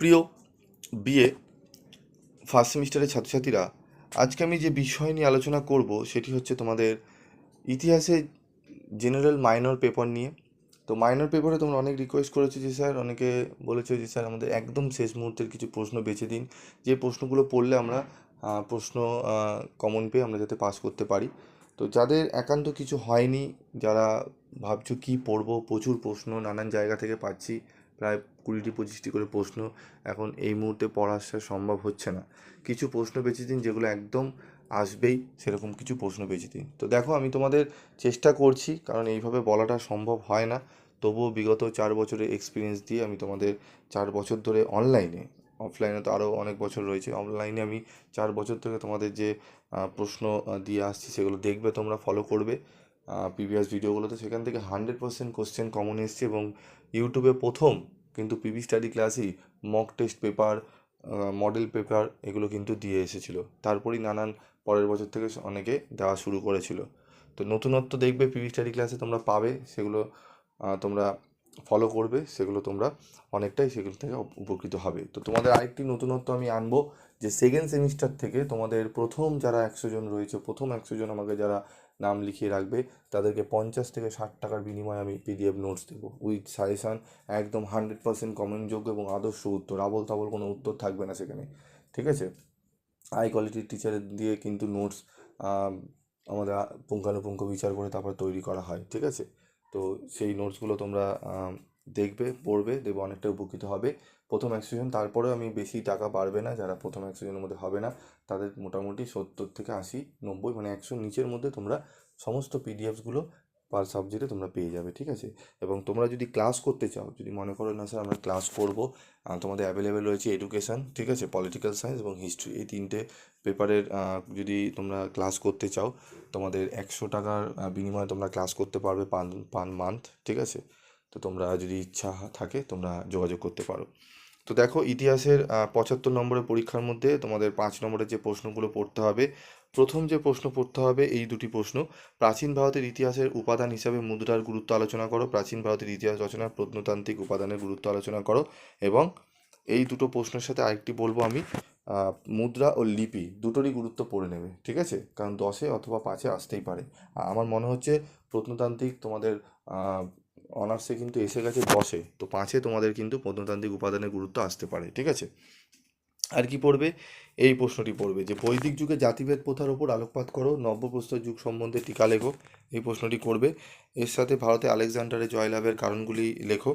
প্রিয় BA first সেমিস্টারের ছাত্রছাত্রীরা, আজকে আমি যে বিষয় নিয়ে আলোচনা করব সেটি হচ্ছে তোমাদের ইতিহাসে জেনারেল মাইনর পেপার নিয়ে। তো মাইনর পেপারে তোমরা অনেক রিকোয়েস্ট করেছ যে স্যার, অনেকে বলেছ যে স্যার, আমাদের একদম শেষ মুহূর্তের কিছু প্রশ্ন বেছে দিন। যে প্রশ্নগুলো পড়লে আমরা প্রশ্ন কমন পেয়ে আমরা যাতে পাস করতে পারি। তো যাদের একান্ত কিছু হয়নি, যারা ভাবছ কী পড়ব, প্রচুর প্রশ্ন, নানান জায়গা থেকে পাচ্ছি প্রায় কুড়িটি, পঁচিশটি করে প্রশ্ন এখন এই মুহূর্তে পড়া আসা সম্ভব হচ্ছে না। কিছু প্রশ্ন বেছে দিন যেগুলো একদম আসবেই, সেরকম কিছু প্রশ্ন বেছে দিন। তো দেখো, আমি তোমাদের চেষ্টা করছি, কারণ এইভাবে বলাটা সম্ভব হয় না। তবুও বিগত চার বছরের এক্সপিরিয়েন্স দিয়ে আমি তোমাদের চার বছর ধরে অনলাইনে অফলাইনে তো আরও অনেক বছর রয়েছে অনলাইনে আমি চার বছর থেকে তোমাদের যে প্রশ্ন দিয়ে আসছি সেগুলো দেখবে, তোমরা ফলো করবে। প্রিভিয়াস ভিডিওগুলোতে সেখান থেকে হান্ড্রেড পার্সেন্ট কোশ্চেন কমন এসছে এবং ইউটিউবে প্রথম কিন্তু পিভি স্টাডি ক্লাসেই mock test paper model paper এগুলো কিন্তু দিয়ে এসেছিল। তারপরেই নানান পরের বছর থেকে অনেকে দেওয়া শুরু করেছিল। তো নতুনত্ব দেখবে পিভি স্টাডি ক্লাসে তোমরা পাবে, সেগুলো তোমরা ফলো করবে, সেগুলো তোমরা অনেকটাই সেগুলো থেকে উপকৃত হবে। তো তোমাদের আরেকটি নতুনত্ব আমি আনব, যে সেকেন্ড সেমিস্টার থেকে তোমাদের প্রথম যারা একশো জন রয়েছে, প্রথম একশো জন আমাকে যারা নাম লিখিয়ে রাখবে। তাদেরকে পঞ্চাশ থেকে ষাট টাকার বিনিময়ে আমি পিডিএফ নোটস দেবো। উইথ সাজেশান একদম হান্ড্রেড পার্সেন্ট কমেন্টযোগ্য এবং আদর্শ উত্তর। আবল তাবল কোনো উত্তর থাকবে না সেখানে। ঠিক আছে? হাই কোয়ালিটির টিচারের দিয়ে কিন্তু নোটস আমাদের পুঙ্খানুপুঙ্খ বিচার করে তারপর তৈরি করা হয়। ঠিক আছে? তো সেই নোটসগুলো তোমরা দেখবে, পড়বে, দেখবে অনেকটা উপকৃত হবে। প্রথম একশো জন তারপরেও আমি বেশি টাকা বাড়বে না, যারা প্রথম একশো জনের মধ্যে হবে না, তাদের মোটামুটি সত্তর থেকে আশি, নব্বই মানে একশো নিচের মধ্যে তোমরা সমস্ত পিডিএফসগুলো পার সাবজেক্টে তোমরা পেয়ে যাবে, ঠিক আছে? এবং তোমরা যদি ক্লাস করতে চাও, যদি মনে করো না স্যার আমরা ক্লাস করব তোমাদের অ্যাভেলেবেল রয়েছে এডুকেশান ঠিক আছে? পলিটিক্যাল সায়েন্স এবং হিস্ট্রি এই তিনটে পেপারের যদি তোমরা ক্লাস করতে চাও, তোমাদের একশো টাকার বিনিময়ে তোমরা ক্লাস করতে পারবে পান পান মান্থ ঠিক আছে? তো তোমরা যদি ইচ্ছা থাকে তোমরা যোগাযোগ করতে পারো। তো দেখো, ইতিহাসের পঁচাত্তর নম্বরের পরীক্ষার মধ্যে তোমাদের পাঁচ নম্বরের যে প্রশ্নগুলো পড়তে হবে, প্রথম যে প্রশ্ন পড়তে হবে এই দুটি প্রশ্ন। প্রাচীন ভারতের ইতিহাসের উপাদান হিসাবে মুদ্রার গুরুত্ব আলোচনা করো, প্রাচীন ভারতের ইতিহাস রচনার প্রত্নতান্ত্রিক উপাদানের গুরুত্ব আলোচনা করো এবং এই দুটো প্রশ্নের সাথে আরেকটি বলব আমি মুদ্রা ও লিপি দুটোরই গুরুত্ব পড়ে নেবে, ঠিক আছে? কারণ দশে অথবা পাঁচে আসতেই পারে। আমার মনে হচ্ছে প্রত্নতান্ত্রিক তোমাদের অনার্সে কিন্তু এসে গেছে দশে তো পাঁচে তোমাদের কিন্তু প্রত্নতান্ত্রিক উপাদানের গুরুত্ব আসতে পারে, ঠিক আছে? আর কি পড়বে? এই প্রশ্নটি পড়বে যে, বৈদিক যুগে জাতিভেদ প্রথার ওপর আলোকপাত করো, নব্যপ্রস্তর যুগ সম্বন্ধে টিকা লেখো, এই প্রশ্নটি করবে। এর সাথে ভারতে আলেকজান্ডারের জয়লাভের কারণগুলি লেখো,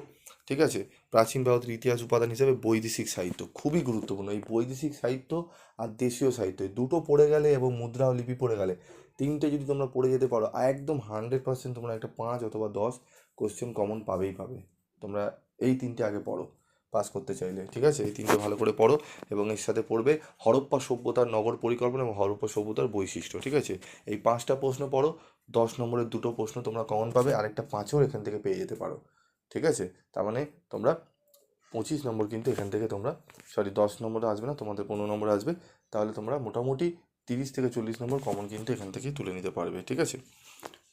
ঠিক আছে? প্রাচীন ভারতের ইতিহাস উপাদান হিসাবে বৈদেশিক সাহিত্য, খুবই গুরুত্বপূর্ণ। এই বৈদেশিক সাহিত্য আর দেশীয় সাহিত্য দুটো পড়ে গেলে এবং মুদ্রা ও লিপি পড়ে গেলে, তিনটে যদি তোমরা পড়ে যেতে পারো, একদম হান্ড্রেড পার্সেন্ট তোমরা একটা পাঁচ অথবা দশ কোশ্চেন কমন পাবেই পাবে। তোমরা এই তিনটে আগে পড়ো পাস করতে চাইলে, ঠিক আছে? এই তিনটে ভালো করে পড়ো এবং এর সাথে পড়বে হরপ্পা সভ্যতার নগর পরিকল্পনা এবং হরপ্পা সভ্যতার বৈশিষ্ট্য, ঠিক আছে? এই পাঁচটা প্রশ্ন পড়ো, দশ নম্বরের দুটো প্রশ্ন তোমরা কমন পাবে, আরেকটা পাঁচও এখান থেকে পেয়ে যেতে পারো, ঠিক আছে? তার মানে তোমরা পঁচিশ নম্বর কিন্তু এখান থেকে তোমরা সরি দশ নম্বরে আসবে না, তোমাদের পনেরো নম্বরে আসবে, তাহলে তোমরা মোটামুটি তিরিশ থেকে চল্লিশ নম্বর কমন কিন্তু এখান থেকে তুলে নিতে পারবে, ঠিক আছে?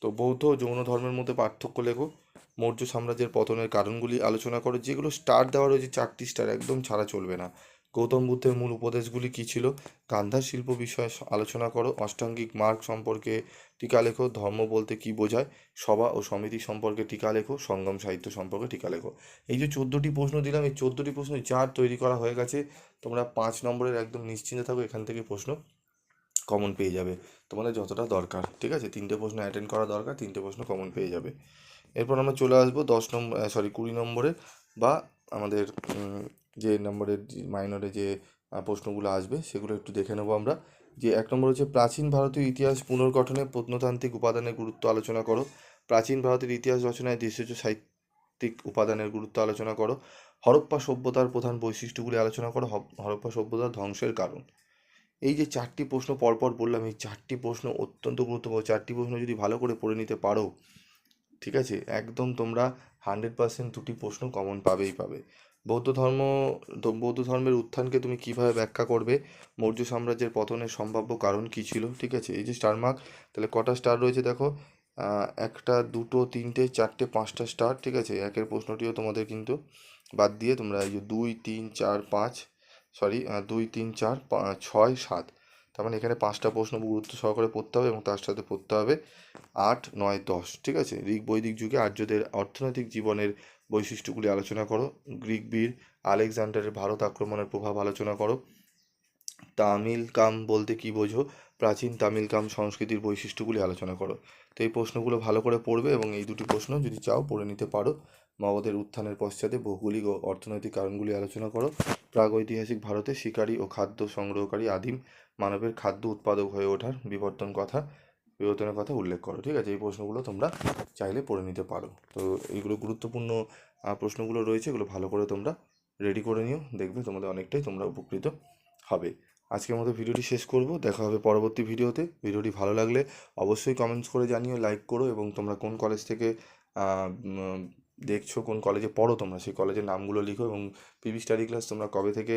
তো বৌদ্ধ, যৌন ধর্মের মধ্যে পার্থক্য লেখো। মৌর্য সাম্রাজ্যের পতনের কারণগুলি আলোচনা করো, যেগুলো স্টার দেওয়া রয়েছে চারটি স্টার একদম ছাড়া চলবে না। গৌতম বুদ্ধের মূল উপদেশগুলি কী ছিল? গান্ধার শিল্প বিষয়ে আলোচনা করো। অষ্টাঙ্গিক মার্গ সম্পর্কে টিকা লেখো। ধর্ম বলতে কী বোঝায়? সভা ও সমিতি সম্পর্কে টিকা লেখো। সঙ্গম সাহিত্য সম্পর্কে টিকা লেখো। এই যে চোদ্দোটি প্রশ্ন দিলাম, এই চোদ্দোটি প্রশ্ন যার তৈরি করা হয়ে গেছে, তোমরা পাঁচ নম্বরের একদম নিশ্চিন্তে থাকো, এখান থেকে প্রশ্ন কমন পেয়ে যাবে। তোমাদের যতটা দরকার, ঠিক আছে? তিনটে প্রশ্ন অ্যাটেন্ড করা দরকার, তিনটে প্রশ্ন কমন পেয়ে যাবে। এরপর আমরা চলে আসব দশ নম্বর সরি কুড়ি নম্বরে বা আমাদের যে নম্বরের মাইনরে যে প্রশ্নগুলো আসবে সেগুলো একটু দেখে নেব আমরা। যে এক নম্বর হচ্ছে, প্রাচীন ভারতীয় ইতিহাস পুনর্গঠনে প্রত্নতান্ত্রিক উপাদানের গুরুত্ব আলোচনা করো। প্রাচীন ভারতের ইতিহাস রচনায় দেশজ সাহিত্যিক উপাদানের গুরুত্ব আলোচনা করো। হরপ্পা সভ্যতার প্রধান বৈশিষ্ট্যগুলি আলোচনা করো। হরপ্পা সভ্যতার ধ্বংসের কারণ। এই যে চারটি প্রশ্ন পরপর বললাম, এই চারটি প্রশ্ন অত্যন্ত গুরুত্বপূর্ণ। চারটি প্রশ্ন যদি ভালো করে পড়ে নিতে পারো ঠিক আছে? একদম তোমরা হান্ড্রেড পার্সেন্ট দুটি প্রশ্ন কমন পাবেই পাবে। বৌদ্ধ ধর্ম, বৌদ্ধ ধর্মের উত্থানকে তুমি কীভাবে ব্যাখ্যা করবে? মৌর্য সাম্রাজ্যের পতনের সম্ভাব্য কারণ কী ছিল? ঠিক আছে? এই যে স্টার মার্ক তাহলে কটা স্টার রয়েছে দেখো? একটা, দুটো, তিনটে, চারটে, পাঁচটা স্টার ঠিক আছে? একের প্রশ্নটিও তোমাদের কিন্তু বাদ দিয়ে তোমরা এই যে দুই, তিন, চার, পাঁচ সরি দুই, তিন, চার ছয়, সাত তার মানে এখানে পাঁচটা প্রশ্ন গুরুত্ব সহকারে পড়তে হবে এবং তার সাথে পড়তে হবে আট, নয়, দশ, ঠিক আছে? ঋগ বৈদিক যুগে আর্যদের অর্থনৈতিক জীবনের বৈশিষ্ট্যগুলি আলোচনা করো। গ্রিক বীর আলেকজান্ডারের ভারত আক্রমণের প্রভাব আলোচনা করো। তামিল কাম বলতে কি বোঝো? প্রাচীন তামিল কাম সংস্কৃতির বৈশিষ্ট্যগুলি আলোচনা করো। তো এই প্রশ্নগুলো ভালো করে পড়বে এবং এই দুটি প্রশ্ন যদি চাও পড়ে নিতে পারো। মগধের উত্থানের পশ্চাতে ভৌগোলিক ও অর্থনৈতিক কারণগুলি আলোচনা করো। প্রাগৈতিহাসিক ভারতে শিকারী ও খাদ্য সংগ্রহকারী আদিম মানবের খাদ্য উৎপাদক হয়ে ওঠার বিবর্তন কথা, বিবর্তনের কথা উল্লেখ করো, ঠিক আছে? এই প্রশ্নগুলো তোমরা চাইলে পড়ে নিতে পারো। তো এইগুলো গুরুত্বপূর্ণ প্রশ্নগুলো রয়েছে, এগুলো ভালো করে তোমরা রেডি করে নিও। দেখবে তোমাদের অনেকটাই তোমরা উপকৃত হবে। আজকের মতো ভিডিওটি শেষ করব। দেখা হবে পরবর্তী ভিডিওতে। ভিডিওটি ভালো লাগলে অবশ্যই কমেন্টস করে জানিও লাইক করো এবং তোমরা কোন কলেজ থেকে দেখছ কোন কলেজে পড়ো তোমরা? সেই কলেজের নামগুলো লিখো এবং পিবি স্টাডি ক্লাস তোমরা কবে থেকে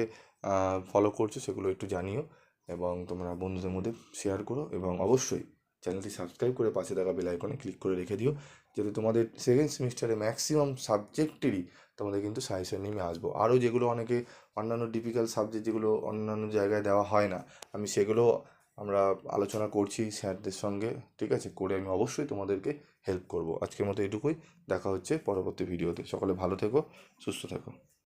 ফলো করছ সেগুলো একটু জানিও এবং তোমরা বন্ধুদের মধ্যে শেয়ার করো এবং অবশ্যই চ্যানেলটি সাবস্ক্রাইব করে পাশে থাকা বেল আইকনে ক্লিক করে রেখে দিও যাতে তোমাদের সেকেন্ড সেমিস্টারে ম্যাক্সিমাম সাবজেক্টেরই তোমাদের কিন্তু সাজেশন নিয়ে আসব। আরও যেগুলো অনেকে অন্যান্য ডিফিকাল্ট সাবজেক্ট যেগুলো অন্যান্য জায়গায় দেওয়া হয় না, আমি সেগুলো আমরা আলোচনা করছি স্যারদের সঙ্গে, ঠিক আছে? করে আমি অবশ্যই তোমাদেরকে হেল্প করব। আজকের মতো এটুকুই। দেখা হচ্ছে পরবর্তী ভিডিওতে সকলে ভালো থেকো, সুস্থ থেকো।